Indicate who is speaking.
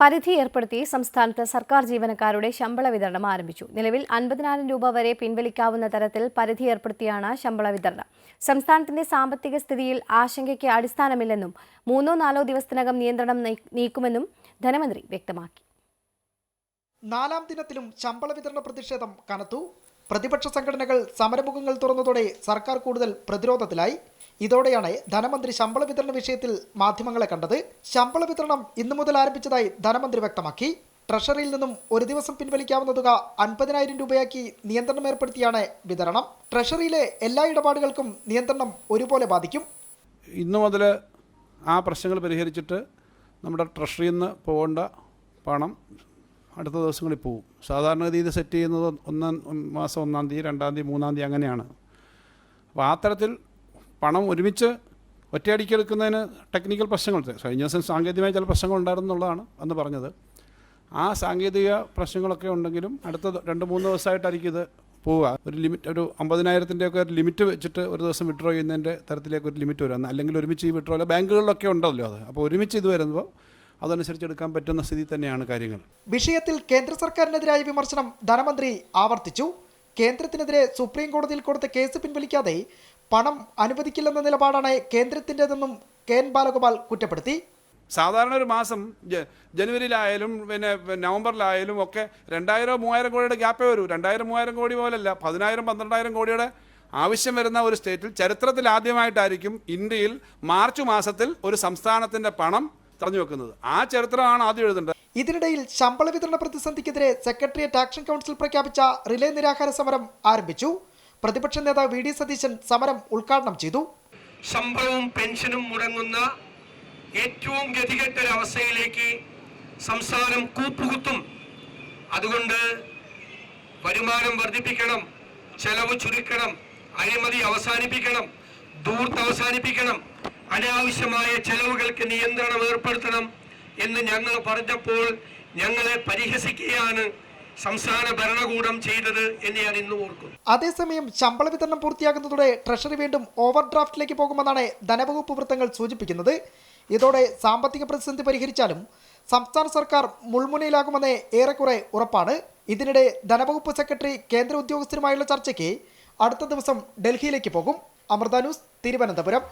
Speaker 1: പരിധി ഏർപ്പെടുത്തി സംസ്ഥാനത്ത് സർക്കാർ ജീവനക്കാരുടെ ശമ്പള വിതരണം ആരംഭിച്ചു. നിലവിൽ അൻപതിനായിരം രൂപ വരെ പിൻവലിക്കാവുന്ന തരത്തിൽ പരിധി ഏർപ്പെടുത്തിയാണ് ശമ്പള വിതരണം. സംസ്ഥാനത്തിന്റെ സാമ്പത്തിക സ്ഥിതിയിൽ ആശങ്കയ്ക്ക് അടിസ്ഥാനമില്ലെന്നും മൂന്നോ നാലോ ദിവസത്തിനകം നിയന്ത്രണം നീക്കുമെന്നും ധനമന്ത്രി വ്യക്തമാക്കി.
Speaker 2: നാലാം ദിനത്തിലും ശമ്പള വിതരണ പ്രതിഷേധം കനത്തു. പ്രതിപക്ഷ സംഘടനകൾ സമരമുഖങ്ങൾ തുറന്നതോടെ സർക്കാർ കൂടുതൽ പ്രതിരോധത്തിലായി. ഇതോടെയാണ് ധനമന്ത്രി ശമ്പള വിതരണ വിഷയത്തിൽ മാധ്യമങ്ങളെ കണ്ടത്. ശമ്പള വിതരണം ഇന്നു മുതൽ ആരംഭിച്ചതായി ധനമന്ത്രി വ്യക്തമാക്കി. ട്രഷറിയിൽ നിന്നും ഒരു ദിവസം പിൻവലിക്കാവുന്ന തുക അൻപതിനായിരം രൂപയാക്കി നിയന്ത്രണം ഏർപ്പെടുത്തിയാണ് വിതരണം. ട്രഷറിയിലെ എല്ലാ ഇടപാടുകൾക്കും നിയന്ത്രണം ഒരുപോലെ ബാധിക്കും.
Speaker 3: ഇന്നു മുതൽ ആ പ്രശ്നങ്ങൾ പരിഹരിച്ചിട്ട് നമ്മുടെ ട്രഷറിയിൽ നിന്ന് പോകേണ്ട പണം അടുത്ത ദിവസങ്ങളിൽ പോവും സാധാരണഗതി ഇത് സെറ്റ് ചെയ്യുന്നത് ഒന്നാം മാസം ഒന്നാം തീയതി രണ്ടാം തീയതി മൂന്നാം തീയതി അങ്ങനെയാണ്. അപ്പോൾ ആ തരത്തിൽ പണം ഒരുമിച്ച് ഒറ്റയടിക്ക് എടുക്കുന്നതിന് ടെക്നിക്കൽ പ്രശ്നങ്ങൾ ദിവസം സാങ്കേതികമായ ചില പ്രശ്നങ്ങൾ ഉണ്ടായിരുന്നുള്ളതാണ് അന്ന് പറഞ്ഞത്. ആ സാങ്കേതിക പ്രശ്നങ്ങളൊക്കെ ഉണ്ടെങ്കിലും അടുത്ത രണ്ട് മൂന്ന് ദിവസമായിട്ടായിരിക്കും ഇത് പോവുക. ഒരു ലിമിറ്റ് ഒരു അമ്പതിനായിരത്തിന്റെയൊക്കെ ഒരു ലിമിറ്റ് വെച്ചിട്ട് ഒരു ദിവസം വിഡ്രോ ചെയ്യുന്നതിന്റെ തരത്തിലേക്ക് ഒരു ലിമിറ്റ് വരും. അല്ലെങ്കിൽ ഒരുമിച്ച് ഈ വിഡ്രോ ബാങ്കുകളിലൊക്കെ ഉണ്ടല്ലോ അത്. അപ്പോൾ ഒരുമിച്ച് ഇത് വരുമ്പോൾ അതനുസരിച്ച് എടുക്കാൻ പറ്റുന്ന സ്ഥിതി തന്നെയാണ് കാര്യങ്ങൾ.
Speaker 2: വിഷയത്തിൽ കേന്ദ്ര സർക്കാരിനെതിരായ വിമർശനം ധനമന്ത്രി ആവർത്തിച്ചു. കേന്ദ്രത്തിനെതിരെ സുപ്രീം കോടതിയിൽ കൊടുത്ത കേസ് പിൻവലിക്കാതെ പണം അനുവദിക്കില്ലെന്ന നിലപാടാണ് കേന്ദ്രത്തിന്റെതെന്നും കെ എൻ ബാലഗോപാൽ കുറ്റപ്പെടുത്തി.
Speaker 3: സാധാരണ ഒരു മാസം ജനുവരിയിലായാലും പിന്നെ നവംബറിലായാലും ഒക്കെ രണ്ടായിരം മൂവായിരം കോടിയുടെ ഗ്യാപ്പേ വരൂ. രണ്ടായിരം മൂവായിരം കോടി പോലല്ല പതിനായിരം പന്ത്രണ്ടായിരം കോടിയുടെ ആവശ്യം വരുന്ന ഒരു സ്റ്റേറ്റിൽ ചരിത്രത്തിൽ ആദ്യമായിട്ടായിരിക്കും ഇന്ത്യയിൽ മാർച്ച് മാസത്തിൽ ഒരു സംസ്ഥാനത്തിന്റെ പണം തടഞ്ഞു വെക്കുന്നത്. ആ ചരിത്രമാണ് ആദ്യം എഴുതേണ്ടത്.
Speaker 2: ഇതിനിടയിൽ ശമ്പള വിതരണ പ്രതിസന്ധിക്കെതിരെ സെക്രട്ടേറിയറ്റ് ആക്ഷൻ കൗൺസിൽ പ്രഖ്യാപിച്ച റിലേ നിരാഹാര സമരം ആരംഭിച്ചു. പ്രതിപക്ഷ നേതാവ് വി ഡി സതീശൻ സമരം ഉദ്ഘാടനം ചെയ്തു.
Speaker 4: ശമ്പളവും പെൻഷനും മുടങ്ങുന്ന ഏറ്റവും ഗതികെട്ട ഒരവസ്ഥയിലേക്ക് അവസ്ഥയിലേക്ക് സംസ്ഥാനം കൂപ്പുകുത്തും. അതുകൊണ്ട് വരുമാനം വർദ്ധിപ്പിക്കണം ചെലവ് ചുരുക്കണം അഴിമതി അവസാനിപ്പിക്കണം ദൂർത്ത് അവസാനിപ്പിക്കണം അനാവശ്യമായ ചെലവുകൾക്ക് നിയന്ത്രണം ഏർപ്പെടുത്തണം എന്ന് ഞങ്ങൾ പറഞ്ഞപ്പോൾ ഞങ്ങളെ പരിഹസിക്കുകയാണ് സംസ്ഥാന ഭരണകൂടം ചെയ്തത് എന്ന് ഞാൻ ഇന്ന് ഓർക്കുന്നു.
Speaker 2: അതേസമയം ശമ്പള വിതരണം പൂർത്തിയാകുന്നതോടെ ട്രഷറി വീണ്ടും ഓവർ ഡ്രാഫ്റ്റിലേക്ക് പോകുമെന്നാണ് ധനവകുപ്പ് വൃത്തങ്ങൾ സൂചിപ്പിക്കുന്നത്. ഇതോടെ സാമ്പത്തിക പ്രതിസന്ധി പരിഹരിച്ചാലും സംസ്ഥാന സർക്കാർ മുൾമുനയിലാകുമെന്ന് ഏറെക്കുറെ ഉറപ്പാണ്. ഇതിനിടെ ധനവകുപ്പ് സെക്രട്ടറി കേന്ദ്ര ഉദ്യോഗസ്ഥരുമായുള്ള ചർച്ചയ്ക്ക് അടുത്ത ദിവസം ഡൽഹിയിലേക്ക് പോകും. അമൃത ന്യൂസ് തിരുവനന്തപുരം.